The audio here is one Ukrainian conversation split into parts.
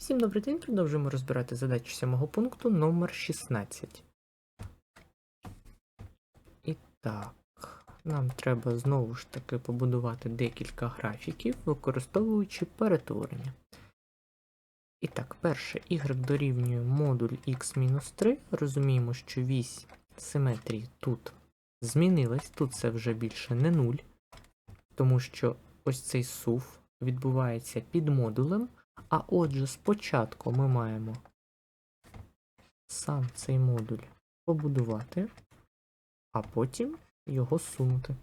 Всім добрий день, продовжуємо розбирати задачу сьомого пункту номер 16. І так, нам треба знову ж таки побудувати декілька графіків, використовуючи перетворення. І так, перше, y дорівнює модуль x-3. Розуміємо, що вісь симетрії тут змінилась, тут це вже більше не 0, тому що ось цей сув відбувається під модулем. А отже, спочатку ми маємо сам цей модуль побудувати, а потім його сунути.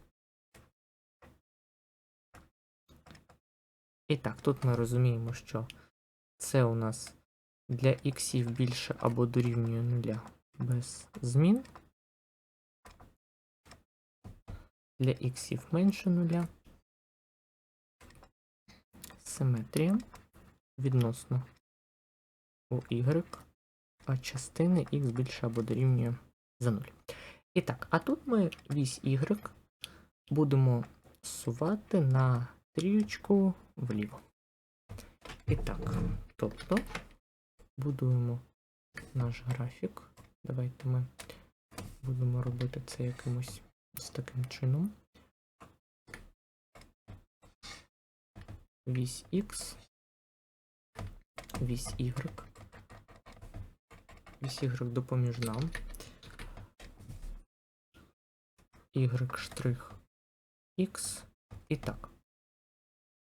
І так, тут ми розуміємо, що це у нас для іксів більше або дорівнює нуля без змін. Для іксів менше нуля. Симетрія відносно у y, а частини x більше або дорівнює за 0. І так, а тут ми вісь y будемо сувати на трієчку вліво. І так, тобто будуємо наш графік. Давайте ми будемо робити це якимось ось таким чином. Вісь X вісь Y. Вісь Y допоміжна. Y штрих X. І так.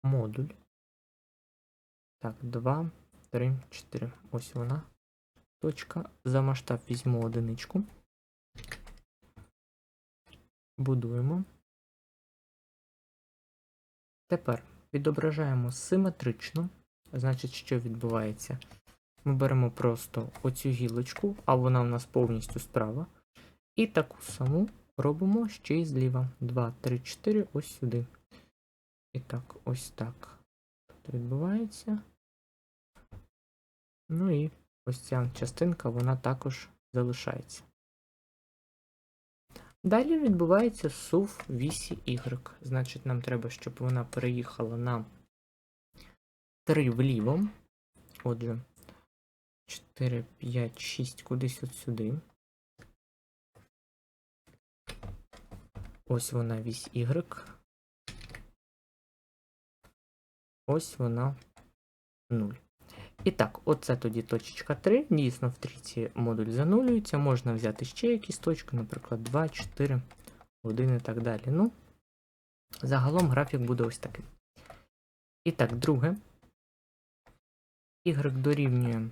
Модуль. Так, 2, 3, 4. Ось вона. Точка. За масштаб візьму одиничку. Будуємо. Тепер відображаємо симетрично. Значить, що відбувається? Ми беремо просто оцю гілочку, а вона в нас повністю справа. І таку саму робимо ще й зліва. 2, 3, 4, ось сюди. І так, ось так. Тут відбувається. Ну і ось ця частинка, вона також залишається. Далі відбувається сув вісі Y. Значить, нам треба, щоб вона переїхала на 3 вліво. Отже, 4, 5, 6 кудись от сюди. Ось вона вісь Y. Ось вона 0. І так, оце тоді точечка 3. Дійсно, в трійці модуль занулюється. Можна взяти ще якісь точки, наприклад, 2, 4, 1 і так далі. Ну, загалом графік буде ось такий. І так, друге y дорівнює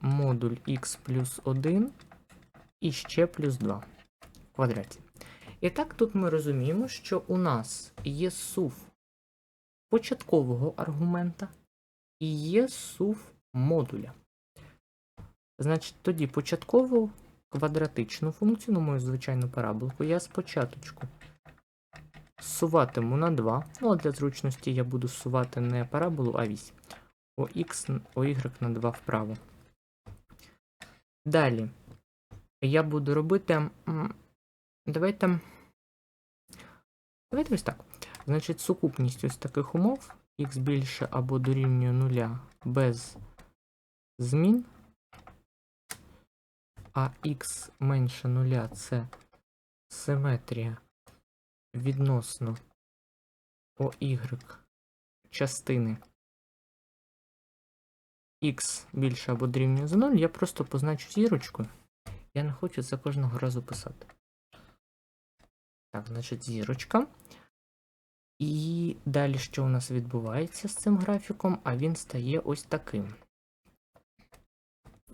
модуль x плюс 1 і ще плюс 2 в квадраті. І так, тут ми розуміємо, що у нас є сув початкового аргумента і є сув модуля. Значить, тоді початкову квадратичну функцію, на мою звичайну параболку, я спочатку суватиму на 2. Ну, а для зручності я буду сувати не параболу, а вісь. ОХ, ОY на 2 вправо. Далі я буду робити. Давайте. Давайте ось так. Значить, сукупність ось таких умов х більше або дорівнює нуля без змін. А х менше нуля це симетрія відносно ОY частини x більше або дорівнює за 0, я просто позначу зірочкою. Я не хочу це кожного разу писати. Так, значить, зірочка. І далі, що у нас відбувається з цим графіком, а він стає ось таким.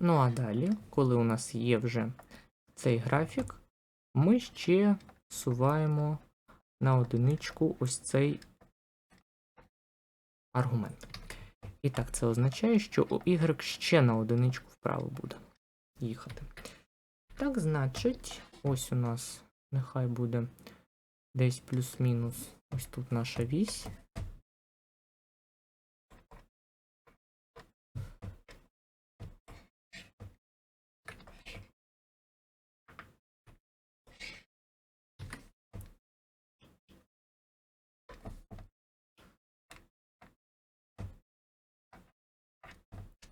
Ну, а далі, коли у нас є вже цей графік, ми ще суваємо на одиничку ось цей аргумент. І так, це означає, що у y ще на одиничку вправо буде їхати. Так, значить, ось у нас нехай буде десь плюс-мінус. Ось тут наша вісь.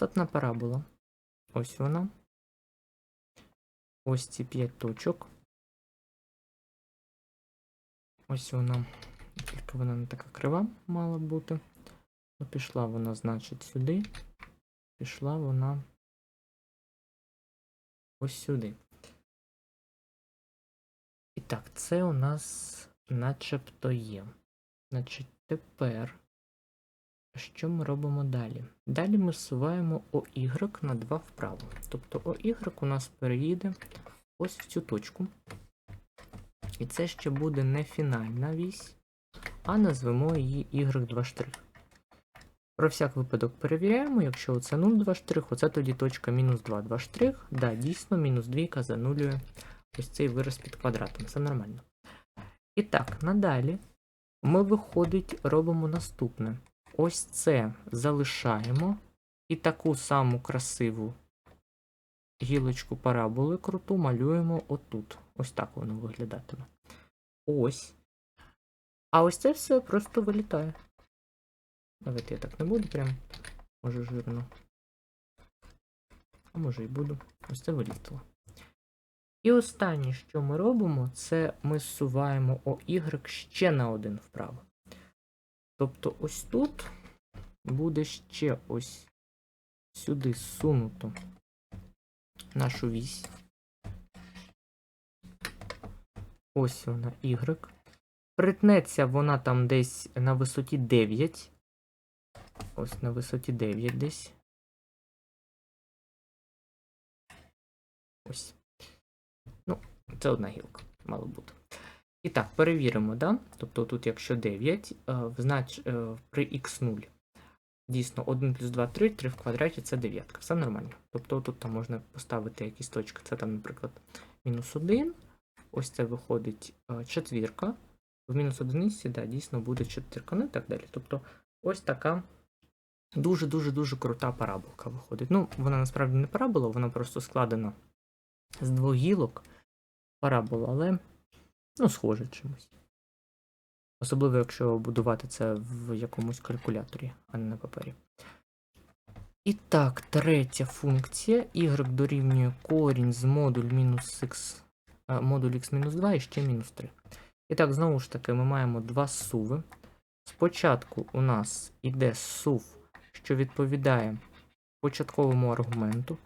Штатна парабола. Ось вона. Ось ці 5 точок. Ось вона. Тільки вона не така крива мала бути. Ну, пішла вона, значить, сюди. Пішла вона ось сюди. І так, це у нас начебто є. Значить, тепер. Що ми робимо далі? Далі ми зсуваємо OY на 2 вправо. Тобто OY у нас переїде ось в цю точку. І це ще буде не фінальна вісь, а назвемо її Y2 штрих. Про всяк випадок перевіряємо, якщо це 0, 2 штрих, оце тоді точка мінус 2, 2 штрих. Да, дійсно, мінус 2 занулює ось цей вираз під квадратом. Все нормально. І так, надалі ми виходить, робимо наступне. Ось це залишаємо. І таку саму красиву гілочку параболи круту малюємо отут. Ось так воно виглядатиме. Ось. А ось це все просто вилітає. Давайте я так не буду, прям може жирно. А може і буду. Ось це вилітало. І останнє, що ми робимо, це ми зсуваємо OY ще на один вправо. Тобто ось тут буде ще ось сюди зсунуто нашу вісь. Ось вона Y. Притнеться вона там десь на висоті 9. Ось на висоті 9 десь. Ось. Ну, це одна гілка, мало бути. І так, перевіримо, да? Тобто тут, якщо 9, е, знач, е, при x0. Дійсно, 1 плюс 2, 3, 3 в квадраті це 9. Все нормально. Тобто тут там можна поставити якісь точки. Це там, наприклад, мінус 1. Ось це виходить е, четвірка. В мінус одиниці, да, дійсно буде четвірка, ну і так далі. Тобто, ось така дуже-дуже-дуже крута параболка виходить. Ну, вона насправді не парабола, вона просто складена з двох гілок парабола, але ну, схоже чимось. Особливо, якщо будувати це в якомусь калькуляторі, а не на папері. І так, третя функція. y дорівнює корінь з модуль мінус X, модуль X мінус 2 і ще мінус 3. І так, знову ж таки, ми маємо два суви. Спочатку у нас іде сув, що відповідає початковому аргументу.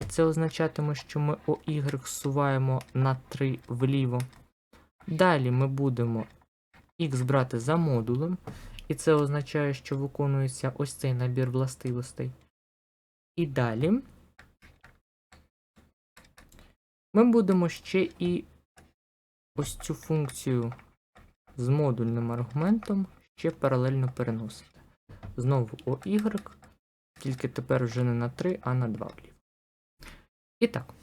І це означатиме, що ми OY суваємо на 3 вліво. Далі ми будемо x брати за модулем, і це означає, що виконується ось цей набір властивостей. І далі ми будемо ще і ось цю функцію з модульним аргументом ще паралельно переносити. Знову OY, тільки тепер вже не на 3, а на 2 вліво. І так.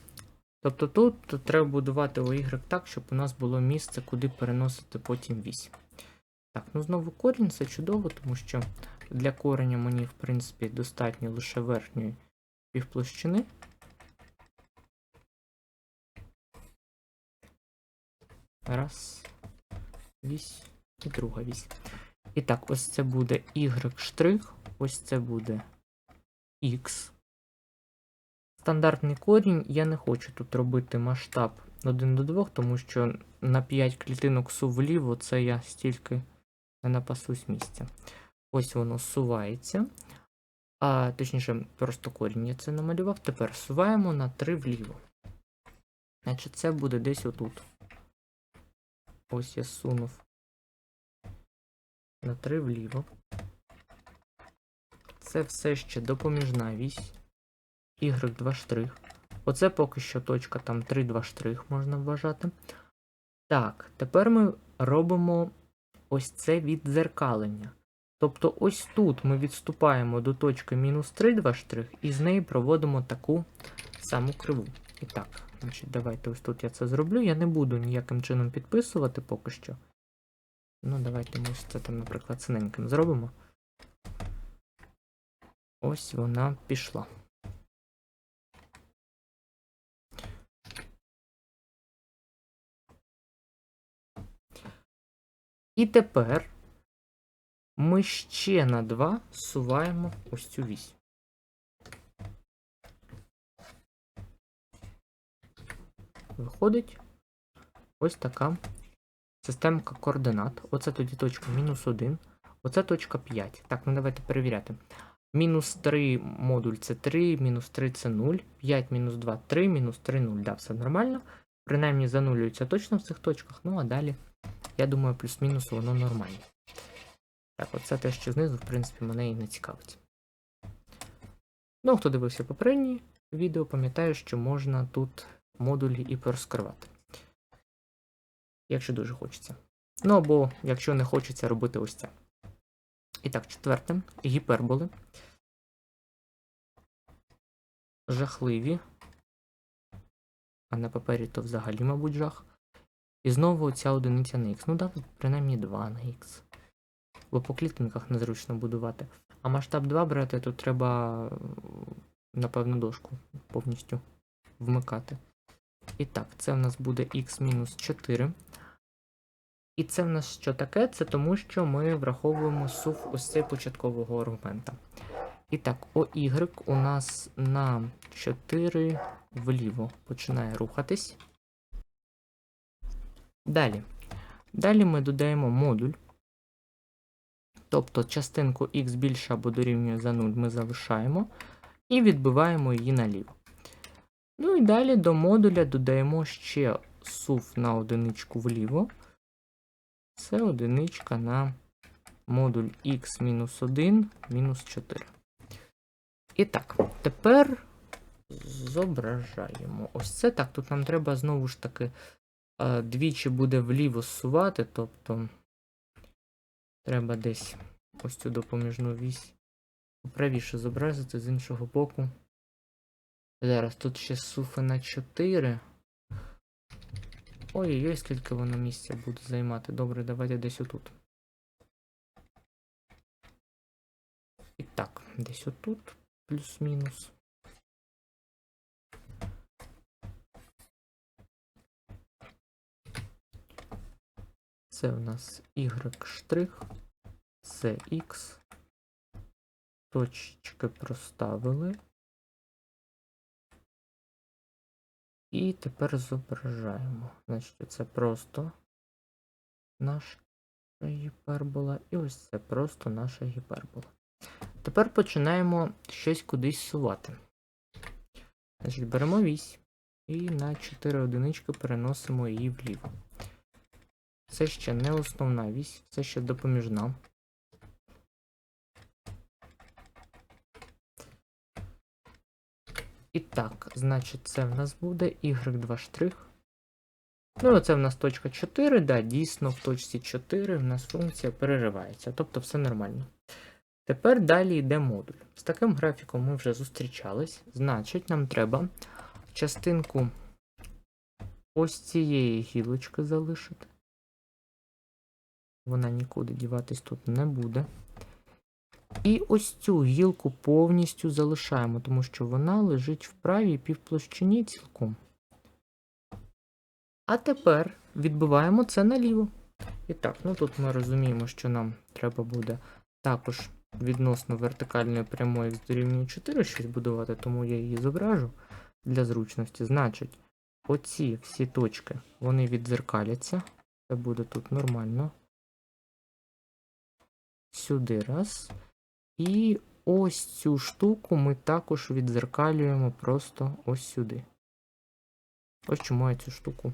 Тобто тут треба будувати OY так, щоб у нас було місце, куди переносити потім вісь. Так, ну знову корінь, це чудово, тому що для кореня мені, в принципі, достатньо лише верхньої півплощини. Раз. Вісь і друга вісь. І так, ось це буде Y ось це буде X. Стандартний корінь я не хочу тут робити масштаб 1 до 2, тому що на 5 клітинок су вліво це я стільки не напасусь місця. Ось воно сувається. А, Точніше, просто корінь я це намалював. Тепер суваємо на 3 вліво. Значить, це буде десь отут. Ось я сунув на 3 вліво. Це все ще допоміжна вісь. Y2 штрих. Оце поки що точка там 3-2 штрих можна вважати. Так, тепер ми робимо ось це віддзеркалення. Тобто ось тут ми відступаємо до точки мінус 3-2 штрих і з неї проводимо таку саму криву. І так, значить, давайте ось тут я це зроблю. Я не буду ніяким чином підписувати поки що. Ну, давайте ми ось це там, наприклад, синеньким зробимо. Ось вона пішла. І тепер ми ще на 2 суваємо ось цю вісь. Виходить ось така системка координат. Оце тоді точка мінус 1, оце точка 5. Так, ну давайте перевіряти. Мінус 3 модуль це 3, мінус 3 це 0, 5, мінус 2, 3, мінус 3, 0. Да, все нормально. Принаймні занулюється точно в цих точках, ну а далі я думаю, плюс-мінус воно нормальне. Так, оце те, що знизу, в принципі, мене і не цікавить. Ну, хто дивився попередні відео, пам'ятаю, що можна тут модулі і порозкривати. Якщо дуже хочеться. Ну або, якщо не хочеться робити ось це. І так, четверте, гіперболи. Жахливі. А на папері то взагалі, мабуть, жах. І знову ця одиниця на х. Ну да, принаймні 2 на х. Бо по клітинках незручно будувати. А масштаб 2 брати, то треба, напевно, дошку повністю вмикати. І так, це в нас буде х мінус 4. І це в нас що таке? Це тому, що ми враховуємо сув ось цей початкового аргумента. І так, OY у нас на 4 вліво починає рухатись. Далі. Далі ми додаємо модуль. Тобто частинку x більше або дорівнює за 0 ми залишаємо і відбиваємо її наліво. Ну і далі до модуля додаємо ще сув на одиничку вліво. Це одиничка на модуль x мінус 1 мінус 4. І так, тепер зображаємо. Ось це так. Тут нам треба знову ж таки двічі буде вліво зсувати, тобто треба десь ось цю допоміжну вісь правіше зобразити з іншого боку. Зараз тут ще суфи на 4. Ой-ой-ой, скільки воно місця буде займати. Добре, давайте десь отут. І так, десь отут, плюс-мінус. Це у нас y штрих, це x. Точечки проставили. І тепер зображаємо. Значить, це просто наша гіпербола. І ось це просто наша гіпербола. Тепер починаємо щось кудись сувати. Значить, беремо вісь і на 4 одинички переносимо її вліво. Це ще не основна вісь, це ще допоміжна. І так, значить, це в нас буде y2 штрих. Ну, оце в нас точка 4, да, дійсно, в точці 4 в нас функція переривається, тобто все нормально. Тепер далі йде модуль. З таким графіком ми вже зустрічались. Значить, нам треба частинку ось цієї гілочки залишити. Вона нікуди діватись тут не буде. І ось цю гілку повністю залишаємо, тому що вона лежить в правій півплощині цілком. А тепер відбиваємо це наліво. І так, ну тут ми розуміємо, що нам треба буде також відносно вертикальної прямої з дорівнює 4 щось будувати, тому я її зображу для зручності. Значить, оці всі точки, вони відзеркаляться. Це буде тут нормально. Сюди раз. І ось цю штуку ми також відзеркалюємо просто ось сюди. Ось чому я цю штуку,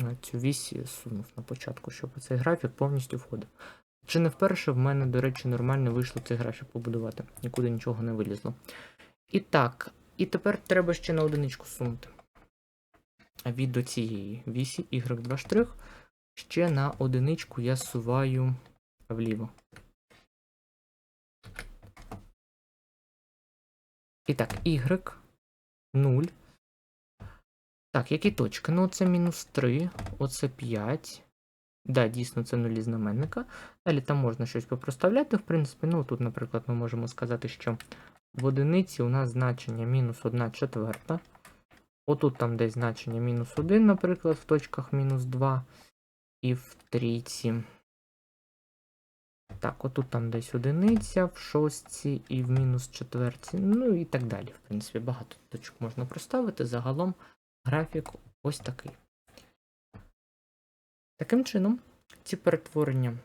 е, цю вісь сунув на початку, щоб цей графік повністю входив. Чи не вперше в мене, до речі, нормально вийшло цей графік побудувати, нікуди нічого не вилізло. І так, і тепер треба ще на одиничку сунути. Від до цієї вісі y2 штрих. Ще на одиничку я суваю вліво. І так, y 0. Так, які точки? Ну, це мінус 3, оце 5. Да, дійсно, це нулі знаменника. Далі там можна щось попроставляти, в принципі. Ну, тут, наприклад, ми можемо сказати, що в одиниці у нас значення мінус 1 четверта. Отут там десь значення мінус 1, наприклад, в точках мінус 2 і в трійці. Так, отут там десь одиниця, в шостці і в мінус четверті, ну і так далі. В принципі, багато точок можна проставити. Загалом графік ось такий. Таким чином, ці перетворення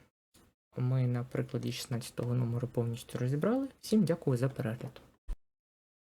ми на прикладі 16 го номеру повністю розібрали. Всім дякую за перегляд.